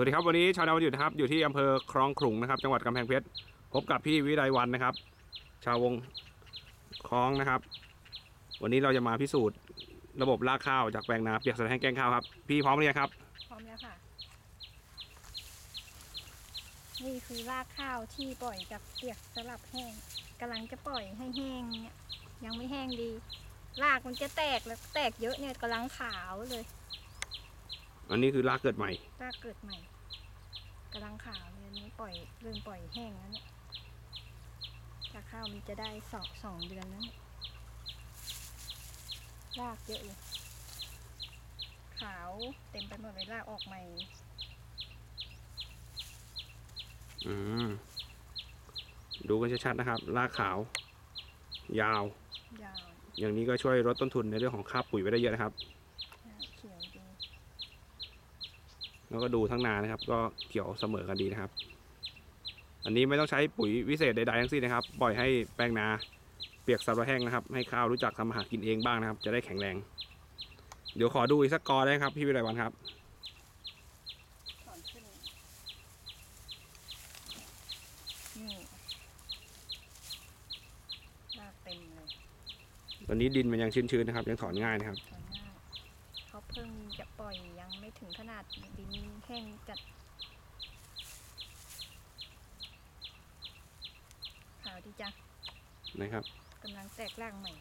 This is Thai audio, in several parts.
วัสดีครับวันนี้ชาวนาวันหยุดนะครับอยู่ที่อำเภอคลองขลุงนะครับ จังหวัดกำแพงเพชรพบกับพี่วิไลวันนะครับ ชาววงคลองนะครับ วันนี้เราจะมาพิสูจน์ระบบรากข้าวจากแปลงนาเปียกสารแห้งแกงข้าวครับพี่พร้อมหรือยังครับ พร้อมแล้วค่ะ นี่คือรากข้าวที่ปล่อยจากเปียกสลับแห้งกำลังจะปล่อยให้แห้งเนี่ยยังไม่แห้งดี รากมันจะแตกแล้วแตกเยอะเนี่ยกำลังขาวเลย อันนี้คือรากเกิดใหม่ รากเกิดใหม่กำลังขาวเลยอันนี้ปล่อยเริ่มปล่อยแห้งแล้วเนี่ยจากข้าวมันจะได้สองสองเดือนแล้วเนี่ยรากเยอะเลยขาวเต็มไปหมดเลยรากออกใหม่ อืมดูกันชัดๆนะครับ รากขาว ยาว ยาว อย่างนี้ก็ช่วยลดต้นทุนในเรื่องของค่าปุ๋ยไปได้เยอะนะครับ อ่าเขียวดี แล้วก็ดูทั้งนานะครับ ก็เขียวเสมอกันดีนะครับ อันนี้ไม่ต้องใช้ปุ๋ยวิเศษใดๆทั้งสิ้นนะครับ ปล่อยให้แปลงนาเปียกสับแห้งนะครับ ให้ข้าวรู้จักทำอาหารกินเองบ้างนะครับ จะได้แข็งแรง เดี๋ยวขอดูอีกสักกอได้ไหมครับ พี่วิไลวันครับถอนขึ้นนี่รากเต็มเลยตอนนี้ดินมันยังชื้นๆนะครับ ยังถอนง่ายนะครับ พิ่งจะปล่อยยังไม่ถึงขนาดดินแห้งจัดขาวดีจ้ะนะครับกำลังแตกรากใหม่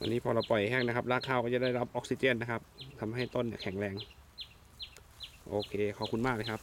อันนี้พอเราปล่อยแห้งนะครับ รากข้าวก็จะได้รับออกซิเจนนะครับทำให้ต้นเนี่ยแข็งแรง โอเค ขอบคุณมากเลยครับ